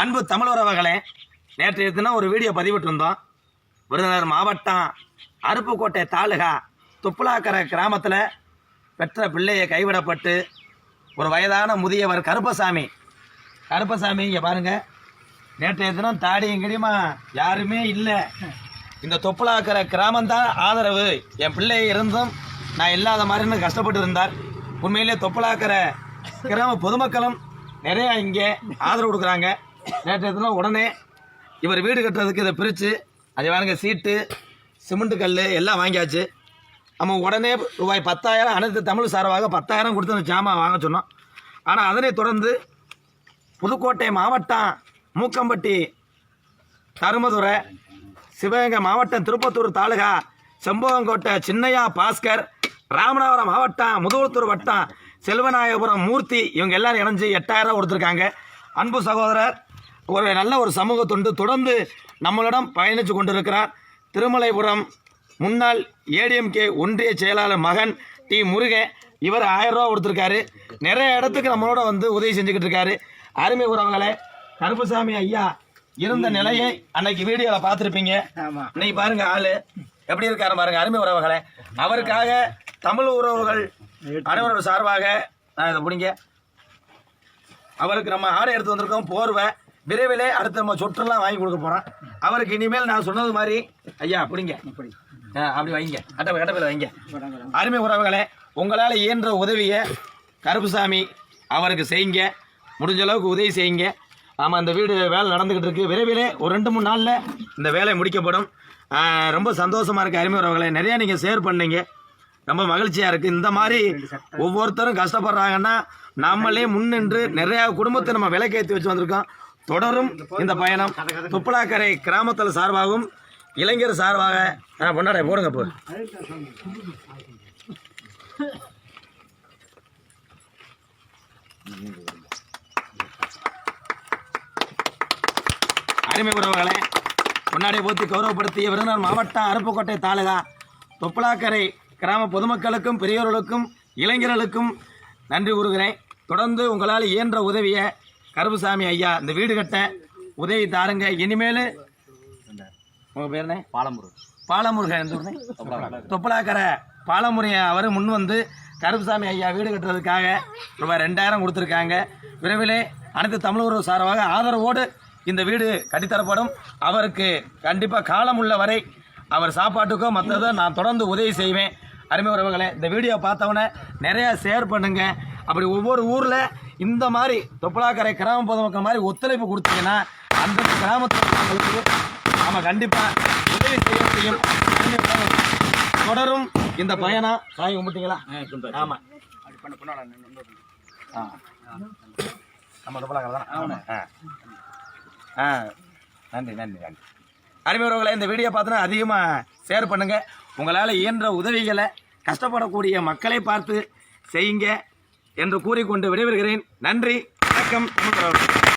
அன்பு தமிழ் உறவுகளே நேற்றைய தினம் ஒரு வீடியோ பதிவிட்டிருந்தோம். விருதுநகர் மாவட்டம் அருப்புக்கோட்டை தாலுகா துப்புலாக்கரை கிராமத்தில் பெற்ற பிள்ளையை கைவிடப்பட்டு ஒரு வயதான முதியவர் கருப்பசாமி. கருப்பசாமி இங்கே பாருங்கள் நேற்றைய தினம் தாடியும் கிடியுமா யாருமே இல்லை. இந்த தொப்புலாக்கிற கிராமந்தான் ஆதரவு. என் பிள்ளை இருந்தும் நான் இல்லாத மாதிரின்னு கஷ்டப்பட்டு இருந்தார். உண்மையிலே தொப்புலாக்கிற கிராம பொதுமக்களும் நிறையா இங்கே ஆதரவு கொடுக்குறாங்க. நேற்று தினம் உடனே இவர் வீடு கட்டுறதுக்கு இதை பிரித்து அதை வாங்க சீட்டு சிமெண்ட் கல் எல்லாம் வாங்கியாச்சு. நம்ம உடனே ரூபாய் பத்தாயிரம் அனைத்து தமிழ் சார்பாக பத்தாயிரம் கொடுத்து அந்த ஜாமான் வாங்க சொன்னோம். ஆனால் அதனைத் தொடர்ந்து புதுக்கோட்டை மாவட்டம் மூக்கம்பட்டி தருமதுரை சிவகங்கை மாவட்டம் திருப்பத்தூர் தாலுகா செம்பகங்கோட்டை சின்னையா பாஸ்கர் ராமநாதபுரம் மாவட்டம் முதுகுளத்தூர் வட்டம் செல்வநாயகபுரம் மூர்த்தி இவங்க எல்லாரும் இணைஞ்சு எட்டாயிரம் கொடுத்துருக்காங்க. அன்பு சகோதரர் ஒரு நல்ல ஒரு சமூக தொண்டு தொடர்ந்து நம்மளிடம் பயணித்து கொண்டிருக்கிறார். திருமலைபுரம் முன்னாள் ஏடிஎம்கே ஒன்றிய செயலாளர் மகன் டி முருகன் இவர் ஆயிரம் ரூபா கொடுத்துருக்காரு. நிறைய இடத்துக்கு நம்மளோட வந்து உதவி செஞ்சுக்கிட்டு இருக்காரு. அருமை உறவுகளே கருப்புசாமி ஐயா இருந்த நிலையை அன்னைக்கு வீடியோவில் பார்த்துருப்பீங்க. இன்னைக்கு பாருங்க ஆளு. எப்படி இருக்காரு பாருங்க அருமை உறவுகளே. அவருக்காக தமிழ் உறவுகள் அனைவரோட சார்பாக நான் இதை பிடிங்க. அவருக்கு நம்ம ஆடை எடுத்து வந்திருக்கோம் போர்வை. விரைவிலே அடுத்த நம்ம சொற்றெல்லாம் வாங்கி கொடுக்க போகிறோம் அவருக்கு இனிமேல் நான் சொன்னது மாதிரி ஐயா பிடிங்க. இப்படி அப்படி வைங்க அட்டை கட்டப்பில் வைங்க அருமை உறவுகளே உங்களால் இயன்ற உதவியை கருப்புசாமி அவருக்கு செய்யுங்க. முடிஞ்ச அளவுக்கு உதவி செய்யுங்க. ஆமாம் இந்த வீடு வேலை நடந்துக்கிட்டு இருக்கு. விரைவிலே ஒரு ரெண்டு மூணு நாளில் இந்த வேலை முடிக்கப்படும். ரொம்ப சந்தோஷமாக இருக்குது அருமை உறவுகளை. நிறையா நீங்கள் ஷேர் பண்ணீங்க. ரொம்ப மகிழ்ச்சியாக இருக்குது இந்த மாதிரி ஒவ்வொருத்தரும் கஷ்டப்படுறாங்கன்னா நம்மளே முன்னின்று நிறையா குடும்பத்தை நம்ம விலைக்கேற்றி வச்சு வந்திருக்கோம். தொடரும் இந்த பயணம். துப்பலாக்கரை கிராமத்தில் சார்பாகவும் இளைஞர் சார்பாக ஆ, போடுங்க போ. அருமை உறவுகளே முன்னாடியே போத்தி கௌரவப்படுத்திய விருதுநகர் மாவட்டம் அருப்புக்கோட்டை தாலுகா தொப்பலாக்கரை கிராம பொதுமக்களுக்கும் பெரியோர்களுக்கும் இளைஞர்களுக்கும் நன்றி கூறுகிறேன். தொடர்ந்து உங்களால் இயன்ற உதவியை கருப்புசாமி ஐயா இந்த வீடு கட்ட உதவி தாருங்க. இனிமேல் உங்கள் பேர் என்ன? பாலமுரு பாலமுருகன் எந்த தொப்பலாக்கரை. பாலமுருகன் அவர் முன் வந்து கருப்புசாமி ஐயா வீடு கட்டுறதுக்காக ரூபாய் ரெண்டாயிரம் கொடுத்துருக்காங்க. விரைவிலே அனைத்து தமிழ் உறவு சார்பாக ஆதரவோடு இந்த வீடு கட்டித்தரப்படும். அவருக்கு கண்டிப்பாக காலம் உள்ள வரை அவர் சாப்பாட்டுக்கோ மற்றதோ நான் தொடர்ந்து உதவி செய்வேன். அருமை உறவுகளே இந்த வீடியோ பார்த்தவொடனே நிறையா ஷேர் பண்ணுங்க. அப்படி ஒவ்வொரு ஊரில் இந்த மாதிரி தொப்பலாக்கரை கிராம பொதுமக்கள் மாதிரி ஒத்துழைப்பு கொடுத்தீங்கன்னா அந்த கிராமத்தில் ஆமாம் கண்டிப்பாக உதவி செய்ய முடியும். தொடரும் இந்த பயணம். சாமி கும்பிட்டீங்களா? ஆமாம் ஆ. நம்ம தொப்பலாக்கரை தானே? ஆ. நன்றி நன்றி நன்றி. அருமையுறவுகளை இந்த வீடியோ பார்த்தோன்னா அதிகமாக ஷேர் பண்ணுங்கள் உங்களால் இயன்ற உதவிகளை கஷ்டப்படக்கூடிய மக்களை பார்த்து செய்யுங்க. என்று கூறிக்கொண்டு விடைபெறுகிறேன். நன்றி. வணக்கம். தமிழ்